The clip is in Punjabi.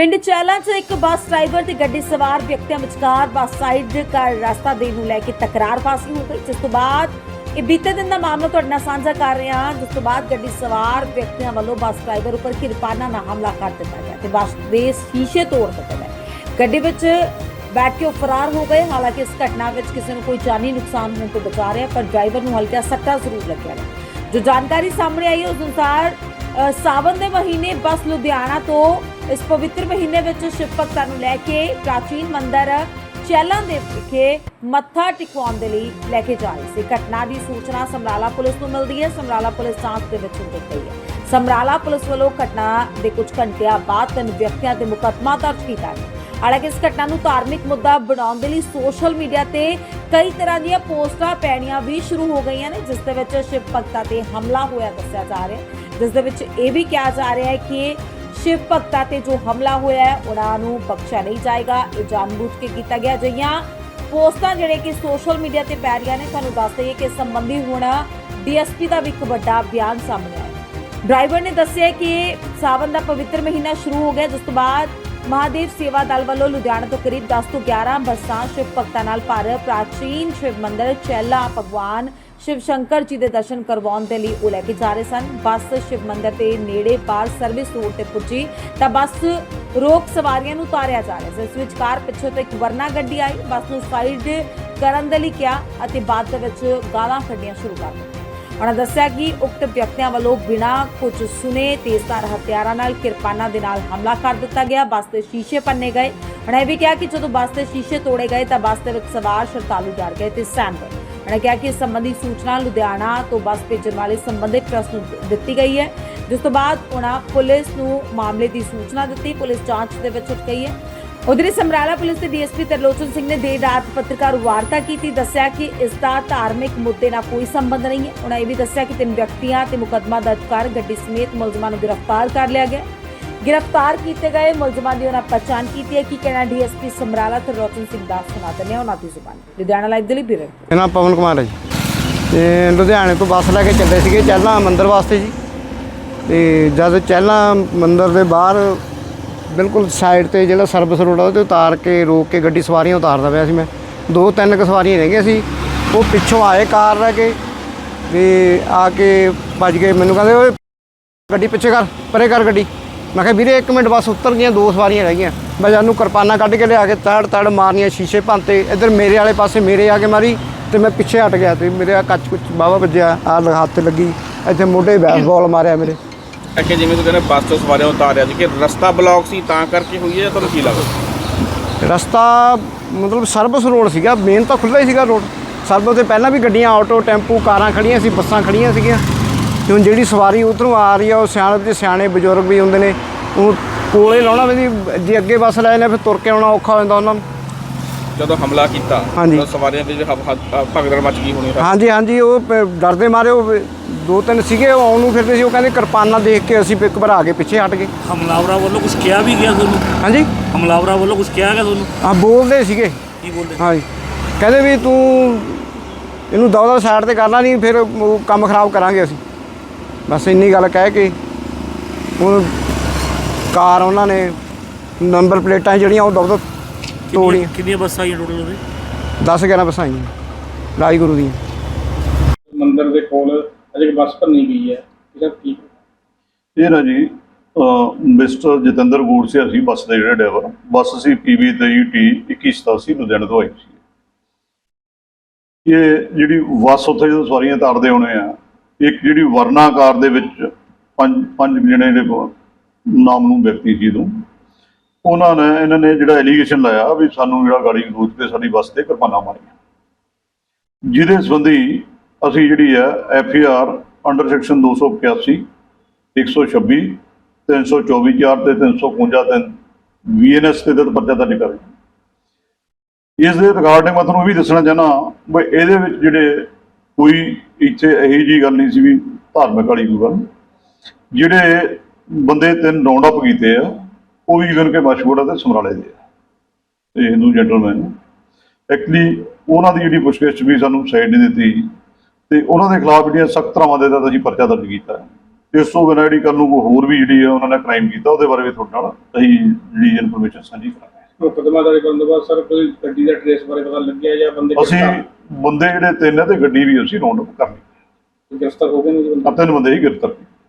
ਪਿੰਡ ਚੈਲਾ 'ਚ ਇੱਕ ਬੱਸ ਡਰਾਈਵਰ ਤੇ ਗੱਡੀ ਸਵਾਰ ਵਿਅਕਤੀਆਂ ਵਿਚਕਾਰ ਬੱਸ ਸਾਈਡ ਕਰ ਰਸਤਾ ਦੇਣ ਨੂੰ ਲੈ ਕੇ ਤਕਰਾਰ ਫਾਸੀ ਹੋ ਗਈ ਜਿਸ ਤੋਂ ਬਾਅਦ ਇਹ ਬੀਤੇ ਦਿਨ ਦਾ ਮਾਮਲਾ ਤੁਹਾਡੇ ਨਾਲ ਸਾਂਝਾ ਕਰ ਰਹੇ ਹਾਂ। ਜਿਸ ਤੋਂ ਬਾਅਦ ਗੱਡੀ ਸਵਾਰ ਵਿਅਕਤੀਆਂ ਵੱਲੋਂ ਬੱਸ ਡਰਾਈਵਰ ਉੱਪਰ ਕਿਰਪਾਨਾਂ ਨਾਲ ਹਮਲਾ ਕਰ ਦਿੱਤਾ ਗਿਆ ਤੇ ਬੱਸ ਦੇ ਸ਼ੀਸ਼ੇ ਤੋੜ ਦਿੱਤੇ ਗਏ। ਗੱਡੀ ਵਿੱਚ ਬੈਠ ਕੇ ਉਹ ਫਰਾਰ ਹੋ ਗਏ। ਹਾਲਾਂਕਿ ਇਸ ਘਟਨਾ ਵਿੱਚ ਕਿਸੇ ਨੂੰ ਕੋਈ ਜਾਨੀ ਨੁਕਸਾਨ ਹੋਣ ਤੋਂ ਬਚਾ ਰਿਹਾ, ਪਰ ਡਰਾਈਵਰ ਨੂੰ ਹਲਕਾ ਸੱਟਾ ਜ਼ਰੂਰ ਲੱਗਿਆ ਹੈ। ਜੋ ਜਾਣਕਾਰੀ ਸਾਹਮਣੇ ਆਈ ਉਸ ਅਨੁਸਾਰ ਸਾਵਨ ਦੇ ਮਹੀਨੇ ਬਸ ਲੁਧਿਆਣਾ ਤੋਂ ਇਸ ਪਵਿੱਤਰ ਮਹੀਨੇ ਵਿੱਚ ਸ਼ਿਵ ਭਗਤਾਂ ਨੂੰ ਲੈ ਕੇ ਪ੍ਰਾਚੀਨ ਮੰਦਿਰ ਚੈਲਾਂ ਦੇ ਵਿਖੇ ਮੱਥਾ ਟਿਕਵਾਉਣ ਦੇ ਲਈ ਲੈ ਕੇ ਜਾ ਰਹੀ ਸੀ। ਘਟਨਾ ਦੀ ਸੂਚਨਾ ਸਮਰਾਲਾ ਪੁਲਿਸ ਨੂੰ ਮਿਲਦੀ ਹੈ। ਸਮਰਾਲਾ ਪੁਲਿਸ ਜਾਂਚ ਦੇ ਵਿੱਚ ਹੁੰਦੀ ਪਈ ਹੈ। ਸਮਰਾਲਾ ਪੁਲਿਸ ਵੱਲੋਂ ਘਟਨਾ ਦੇ ਕੁਝ ਘੰਟਿਆਂ ਬਾਅਦ ਤਿੰਨ ਵਿਅਕਤੀਆਂ ਤੇ ਮੁਕੱਦਮਾ ਦਰਜ ਕੀਤਾ ਗਿਆ। ਹਾਲਾਂਕਿ ਇਸ ਘਟਨਾ ਨੂੰ ਧਾਰਮਿਕ ਮੁੱਦਾ ਬਣਾਉਣ ਦੇ ਲਈ ਸੋਸ਼ਲ ਮੀਡੀਆ ਤੇ ਕਈ ਤਰ੍ਹਾਂ ਦੀਆਂ ਪੋਸਟਾਂ ਪੈਣੀਆਂ ਵੀ ਸ਼ੁਰੂ ਹੋ ਗਈਆਂ ਨੇ, ਜਿਸ ਦੇ ਵਿੱਚ ਸ਼ਿਵ ਭਗਤਾਂ ਤੇ ਹਮਲਾ ਹੋਇਆ ਦੱਸਿਆ ਜਾ ਰਿਹਾ ਜਿਸ ਦੇ ਵਿੱਚ ਇਹ ਵੀ ਕਿਹਾ ਜਾ ਰਿਹਾ ਹੈ ਕਿ ਸ਼ਿਵ ਭਗਤਾਂ ਤੇ ਜੋ ਹਮਲਾ ਹੋਇਆ ਹੈ, ਉਹਨਾਂ ਨੂੰ ਬਖਸ਼ਿਆ ਨਹੀਂ ਜਾਏਗਾ। ਇਹ ਜਾਣਬੁੱਝ ਕੇ ਕੀਤਾ ਗਿਆ। ਜਿਹੀਆਂ ਪੋਸਟਾਂ ਜਿਹੜੇ ਕਿ ਸੋਸ਼ਲ ਮੀਡੀਆ ਤੇ ਪੈ ਰਹੀਆਂ ਨੇ, ਤੁਹਾਨੂੰ ਦੱਸ ਦਈਏ ਕਿ ਇਸ ਸੰਬੰਧੀ ਹੁਣ ਡੀਐਸਪੀ ਦਾ ਵੀ ਇੱਕ ਵੱਡਾ ਬਿਆਨ ਸਾਹਮਣੇ ਆਇਆ ਡਰਾਈਵਰ ਨੇ ਦੱਸਿਆ ਕਿ ਸਾਵਨ ਦਾ ਪਵਿੱਤਰ ਮਹੀਨਾ ਸ਼ੁਰੂ ਹੋ ਗਿਆ। ਜਿਸ ਤੋਂ ਬਾਅਦ ਮਹਾਦੇਵ ਸੇਵਾ ਦਲ ਵੱਲੋਂ ਲੁਧਿਆਣਾ ਤੋਂ ਕਰੀਬ 10 ਤੋਂ 11 ਬੱਸਾਂ ਸ਼ਿਵ ਭਗਤਾਂ ਨਾਲ ਭਰ ਪ੍ਰਾਚੀਨ ਸ਼ਿਵ ਮੰਦਿਰ ਚੈਲਾ ਭਗਵਾਨ ਸ਼ਿਵ ਸ਼ੰਕਰ ਜੀ ਦੇ ਦਰਸ਼ਨ ਕਰਵਾਉਣ ਦੇ ਲਈ ਉਹ ਲੈ ਕੇ ਜਾ ਰਹੇ ਸਨ। ਬੱਸ ਸ਼ਿਵ ਮੰਦਰ ਦੇ ਨੇੜੇ ਪਾਰ ਸਰਵਿਸ ਰੋਡ ਤੇ ਪੁੱਜੀ। ਤਾਂ ਬੱਸ ਰੋਕ ਸਵਾਰੀਆਂ ਨੂੰ ਉਤਾਰਿਆ ਜਾ ਰਿਹਾ ਸੀ। ਇਸ ਵਿੱਚ ਕਾਰ ਪਿੱਛੋਂ ਤੋਂ ਇੱਕ ਵਰਨਾ ਗੱਡੀ ਆਈ। ਬੱਸ ਨੂੰ ਸਾਈਡ ਕਰਨ ਦੇ ਲਈ ਕਿਹਾ ਅਤੇ ਬਾਅਦ ਦੇ ਵਿੱਚ ਗਾਲਾਂ ਕੱਢੀਆਂ ਸ਼ੁਰੂ ਕਰ ਦਿੱਤੀਆਂ। ਉਹਨਾਂ ਦੱਸਿਆ ਕਿ ਉਕਤ ਵਿਅਕਤੀਆਂ ਵੱਲੋਂ ਬਿਨਾਂ ਕੁਝ ਸੁਨੇ ਤੇਜ਼ਧਾਰ ਹਥਿਆਰਾਂ ਨਾਲ ਕਿਰਪਾਨਾਂ ਦੇ ਨਾਲ ਹਮਲਾ ਕਰ ਦਿੱਤਾ ਗਿਆ। ਬੱਸ ਦੇ ਸ਼ੀਸ਼ੇ ਪੰਨੇ ਗਏ। ਉਹਨਾਂ ਇਹ ਵੀ ਕਿਹਾ ਕਿ ਜਦੋਂ ਬੱਸ ਦੇ ਸ਼ੀਸ਼ੇ ਤੋੜੇ ਗਏ ਤਾਂ ਬੱਸ ਦੇ ਵਿੱਚ ਸਵਾਰ ਸ਼ਰਧਾਲੂ ਡਰ ਗਏ ਤੇ ਸਹਿਮ ਗਏ ਉਹਨਾਂ ਕਿਹਾ ਕਿ ਇਸ ਸੰਬੰਧੀ ਸੂਚਨਾ ਲੁਧਿਆਣਾ ਤੋਂ ਬੱਸ ਭੇਜਣ ਵਾਲੇ ਸੰਬੰਧਿਤ ਪ੍ਰੈਸ ਨੂੰ ਦਿੱਤੀ ਗਈ ਹੈ। ਜਿਸ ਤੋਂ ਬਾਅਦ ਉਹਨਾਂ ਪੁਲਿਸ ਨੂੰ ਮਾਮਲੇ ਦੀ ਸੂਚਨਾ ਦਿੱਤੀ। ਪੁਲਿਸ ਜਾਂਚ ਦੇ ਵਿੱਚ ਉੱਠ ਗਈ ਹੈ। ਉਧਰ ਹੀ ਸਮਰਾਲਾ ਪੁਲਿਸ ਦੇ ਡੀਐਸਪੀ ਤਰਲੋਚਨ ਸਿੰਘ ਨੇ ਦੇਰ ਰਾਤ ਪੱਤਰਕਾਰ ਵਾਰਤਾ ਕੀਤੀ, ਦੱਸਿਆ ਕਿ ਇਸ ਦਾ ਧਾਰਮਿਕ ਮੁੱਦੇ ਨਾਲ ਕੋਈ ਸੰਬੰਧ ਨਹੀਂ ਹੈ। ਉਹਨਾਂ ਇਹ ਵੀ ਦੱਸਿਆ ਕਿ ਤਿੰਨ ਵਿਅਕਤੀਆਂ ਤੇ ਮੁਕੱਦਮਾ ਦਰਜ ਕਰ ਗੱਡੀ ਸਮੇਤ ਮੁਲਜ਼ਮਾਂ ਨੂੰ ਗ੍ਰਿਫਤਾਰ ਕਰ ਲਿਆ ਗਿਆ ਗ੍ਰਿਫਤਾਰ ਕੀਤੇ ਗਏ, ਮੁਲਜ਼ਮਾਂ ਦੀ ਉਹਨਾਂ ਪਛਾਣ ਕੀਤੀ ਹੈ। ਕਿ ਕਹਿਣਾ ਡੀਐਸਪੀ ਸਮਰਾਲਾ ਤਰਲੋਚਨ ਸਿੰਘ ਦਾ ਸੁਣਾ ਦਿੰਦੇ ਉਹਨਾਂ ਦੀ ਜ਼ੁਬਾਨ? ਲੁਧਿਆਣਾ ਲਾਈਵ ਦੇ ਲਈ ਬਿਰਰ ਮੇਰਾ ਪਵਨ ਕੁਮਾਰ ਹੈ ਜੀ। ਤੇ ਲੁਧਿਆਣੇ ਤੋਂ ਬੱਸ ਲੈ ਕੇ ਚੱਲੇ ਸੀਗੇ, ਚਹਿਲਾਂ ਮੰਦਿਰ ਵਾਸਤੇ ਜੀ। ਤੇ ਜਦ ਚਹਿਲਾਂ ਮੰਦਿਰ ਦੇ ਬਾਹਰ ਬਿਲਕੁਲ ਸਾਈਡ ਤੇ ਜਿਹੜਾ ਸਰਵਿਸ ਰੋਡ ਆ, ਉਹਦੇ ਉਤਾਰ ਕੇ ਰੋਕ ਕੇ ਗੱਡੀ ਸਵਾਰੀਆਂ ਉਤਾਰਦਾ ਪਿਆ ਸੀ ਮੈਂ। ਦੋ ਤਿੰਨ ਕੁ ਸਵਾਰੀਆਂ ਰਹਿ ਗਈਆਂ ਸੀ। ਉਹ ਪਿੱਛੋਂ ਆਏ ਕਾਰ ਰਹਿ ਕੇ ਤੇ ਆ ਕੇ ਭੱਜ ਗਏ। ਮੈਨੂੰ ਕਹਿੰਦੇ, ਓਏ, ਗੱਡੀ ਪਿੱਛੇ ਕਰ, ਪਰੇ ਕਰ ਗੱਡੀ। ਮੈਂ ਕਿਹਾ ਵੀਰੇ 1 ਮਿੰਟ ਬਸ ਉਤਰ ਗਈਆਂ ਦੋ ਸਵਾਰੀਆਂ ਰਹਿ ਗਈਆਂ। ਮੈਂ ਜਾਨੂੰ ਕਿਰਪਾਨਾਂ ਕੱਢ ਕੇ ਲਿਆ ਕੇ ਤੜ ਤੜ ਮਾਰਨੀਆਂ ਸ਼ੀਸ਼ੇ ਭੰਤੇ ਇੱਧਰ ਮੇਰੇ ਵਾਲੇ ਪਾਸੇ ਮੇਰੇ ਆ ਕੇ ਮਾਰੀ ਤੇ ਮੈਂ ਪਿੱਛੇ ਹਟ ਗਿਆ ਤੇ ਮੇਰੇ ਆ ਕੱਚ ਕੁੱਚ ਬਾਵਾ ਵੱਜਿਆ ਆ ਹੱਥ ਤੇ ਲੱਗੀ। ਇੱਥੇ ਮੋਢੇ ਬੈਸਬਾਲ ਮਾਰਿਆ ਮੇਰੇ। ਕਿ ਜਿਵੇਂ ਤੁਸੀਂ ਕਹਿੰਦੇ ਬੱਸ ਤੋਂ ਸਵਾਰੀਆਂ ਉਤਾਰਿਆ ਸੀ ਕਿ ਰਸਤਾ ਬਲੌਕ ਸੀ ਤਾਂ ਕਰਕੇ ਹੋਈ ਹੈ ਜਾਂ ਤੁਹਾਨੂੰ ਕੀ ਲੱਗਦਾ? ਰਸਤਾ ਮਤਲਬ ਸਰਵਿਸ ਰੋਡ ਸੀਗਾ ਮੇਨ ਤਾਂ ਖੁੱਲ੍ਹਾ ਹੀ ਸੀਗਾ ਰੋਡ। ਸਰਵਿਸ ਤੇ ਪਹਿਲਾਂ ਵੀ ਗੱਡੀਆਂ ਆਟੋ ਟੈਂਪੂ ਕਾਰਾਂ ਖੜੀਆਂ ਸੀ ਬੱਸਾਂ ਖੜੀਆਂ ਸੀਗੀਆਂ। ਹੁਣ ਜਿਹੜੀ ਸਵਾਰੀ ਉਧਰੋਂ ਆ ਰਹੀ ਆ ਉਹ ਸਿਆਣੇ ਵਿੱਚ ਸਿਆਣੇ ਬਜ਼ੁਰਗ ਵੀ ਹੁੰਦੇ ਨੇ ਉਹ ਕੋਲੇ ਲਾਉਣਾ ਵੀ ਜੇ ਅੱਗੇ ਬੱਸ ਲੈ ਜਾਂਦੇ ਫਿਰ ਤੁਰ ਕੇ ਆਉਣਾ ਔਖਾ ਹੋ ਜਾਂਦਾ ਉਹਨਾਂ ਨੂੰ। ਜਦੋਂ ਹਮਲਾ ਕੀਤਾ ਹਾਂਜੀ। ਤਾਂ ਸਵਾਰੀਆਂ ਦੀ ਭਗਦੜ ਮਚ ਗਈ ਹੋਣੀ ਹਾਂਜੀ ਹਾਂਜੀ ਉਹ ਡਰਦੇ ਮਾਰੇ ਉਹ ਦੋ ਤਿੰਨ ਸੀਗੇ ਉਹ ਆਉਣ ਨੂੰ ਫਿਰਦੇ ਸੀ ਉਹ ਕਹਿੰਦੇ ਕਿਰਪਾਨਾਂ ਦੇਖ ਕੇ ਅਸੀਂ ਇੱਕ ਘਬਰਾ ਕੇ ਪਿੱਛੇ ਹਟ ਗਏ। ਹਮਲਾਵਰਾਂ ਵੱਲੋਂ ਕੁਝ ਕਿਹਾ ਵੀ ਗਿਆ ਤੁਹਾਨੂੰ? ਹਾਂਜੀ? ਹਮਲਾਵਰਾਂ ਵੱਲੋਂ ਕੁਝ ਕਿਹਾ ਗਿਆ ਤੁਹਾਨੂੰ? ਆ ਬੋਲਦੇ ਸੀਗੇ। ਕੀ ਬੋਲਦੇ? ਹਾਂਜੀ। ਕਹਿੰਦੇ ਵੀ ਤੂੰ ਇਹਨੂੰ ਦੌੜਾ ਸਾਈਡ ਤੇ ਕਰਨਾ ਨਹੀਂ ਫਿਰ ਉਹ ਕੰਮ ਖਰਾਬ ਕਰਾਂਗੇ ਅਸੀਂ। ਬਸ ਇੰਨੀ ਗੱਲ ਕਹਿ ਕੇ ਉਹ ਕਾਰ ਉਹਨਾਂ ਨੇ ਨੰਬਰ ਪਲੇਟਾਂ ਜਿਹੜੀਆਂ ਉਹ ਦੌੜਾ ਤੋੜੀਆਂ। ਕਿੰਨੀਆਂ ਬੱਸਾਂ ਆਈਆਂ ਟੋਟਲ ਉਹਦੇ? 10 11 ਬੱਸਾਂ ਆਈਆਂ ਰਾਈ ਗੁਰੂ ਦੀਆਂ। ਮੰਦਿਰ ਦੇ ਕੋਲ ਅਜੇ ਬੱਸ ਭੰਨੀ ਗਈ ਹੈ ਇਹਦਾ ਕੀ? ਇਹ ਨਾ ਜੀ ਮਿਸਟਰ ਜਤਿੰਦਰ ਗੂੜਸਿਆ ਸੀ ਬੱਸ ਦੇ ਜਿਹੜੇ ਡਰਾਈਵਰ। ਬੱਸ ਸੀ ਪੀਬੀ 23T 2187 ਲੁਧਿਆਣੇ ਤੋਂ ਆਈ ਸੀ। ਇਹ ਜਿਹੜੀ ਬੱਸ ਉੱਥੇ ਜਦੋਂ ਸਵਾਰੀਆਂ ਤਾਰਦੇ ਹੋਣੇ ਆ ਇੱਕ ਜਿਹੜੀ ਵਰਨਾਕਾਰ ਦੇ ਵਿੱਚ ਪੰਜ ਪੰਜ ਜਿਹੜੇ ਜਿਹੜੇ ਨਾਮ ਨੂੰ ਵਿਅਕਤੀ ਸੀ ਤੋਂ। ਉਹਨਾਂ ਨੇ, ਇਹਨਾਂ ਨੇ ਜਿਹੜਾ ਐਲੀਗੇਸ਼ਨ ਲਾਇਆ ਵੀ ਸਾਨੂੰ ਜਿਹੜਾ ਗਾੜੀ ਰੋਕ ਤੇ ਸਾਡੀ ਬੱਸ ਤੇ ਕਿਰਪਾਨਾਂ ਮਾਰੀਆਂ। ਜਿਹਦੇ ਸੰਬੰਧੀ ਅਸੀਂ ਜਿਹੜੀ ਹੈ F A R under section 285 126 324 4 ਤੇ 351 ਤੇ ਵੀਐਨਐਸ ਤੇ ਤਹਿਤ ਪਰਚਾ ਦਰਜ ਕਰੇ ਇਸ ਦੇ ਰਿਗਾਰਡਿੰਗ ਮੈਂ ਤੁਹਾਨੂੰ ਇਹ ਵੀ ਦੱਸਣਾ ਚਾਹਨਾ ਵੀ ਇਹਦੇ ਵਿੱਚ ਜਿਹੜੇ ਕੋਈ ਇੱਥੇ ਇਹੀ ਜੀ ਗੱਲ ਨਹੀਂ ਸੀ ਵੀ ਧਾਰਮਿਕ ਵਾਲੀ ਕੋਈ ਗੱਲ। ਜਿਹੜੇ ਬੰਦੇ ਤਿੰਨ ਰਾਉਂਡ ਅਪ ਕੀਤੇ ਆ ਉਹ ਵੀ ਇਵਨ ਕੇ ਮਸ਼ਹੂਰ ਤੇ ਸਮਰਾਲੇ ਦੇ ਆ। ਤੇ ਹਿੰਦੂ ਜੈਂਟਲਮੈਨ ਐਕਚੁਅਲੀ ਉਹਨਾਂ ਦੀ ਜਿਹੜੀ ਪੁੱਛਗਿੱਛ ਵੀ ਸਾਨੂੰ ਸਾਈਡ ਨਹੀਂ ਦਿੱਤੀ। ਤੇ ਉਹਨਾਂ ਦੇ ਖਿਲਾਫ ਜਿਹੜੀਆਂ ਸਖਤ ਤਰ੍ਹਾਂ ਦੇ ਦਾ ਅਸੀਂ ਪਰਚਾ ਦਰਜ ਕੀਤਾ। ਹੈ ਇਸ ਤੋਂ ਬਿਨਾਂ ਜਿਹੜੀ ਕੱਲ ਨੂੰ ਕੋਈ ਹੋਰ ਵੀ ਜਿਹੜੀ ਆ ਉਹਨਾਂ ਨੇ ਕ੍ਰਾਈਮ ਕੀਤਾ ਉਹਦੇ ਬਾਰੇ ਵੀ ਤੁਹਾਡੇ ਨਾਲ ਅਸੀਂ ਜਿਹੜੀ ਇਨਫੋਰਮੇਸ਼ਨ ਸਾਂਝੀ ਕਰਾਂਗੇ। ਮੁਕਦਮਾ ਦਰਜ ਕਰਨ ਤੋਂ ਬਾਅਦ ਸਰ ਕੋਈ ਗੱਡੀ ਦਾ ਟ੍ਰੇਸ ਬਾਰੇ ਪਤਾ ਲੱਗਿਆ ਜਾਂ ਬੰਦੇ ਅਸੀਂ ਬੰਦੇ ਜਿਹੜੇ ਤਿੰਨ ਆ ਤੇ ਗੱਡੀ ਵੀ ਅਸੀਂ ਰਾਉਂਡ ਅਪ ਕਰ ਲਈ। ਗ੍ਰਿਫਤਾਰ ਹੋ ਗਏ ਨੇ ਜੀ ਬੰਦੇ? ਆ ਤਿੰਨ ਬੰਦੇ ਹੀ ਗ੍ਰਿਫਤਾਰ ਕੀਤੇ।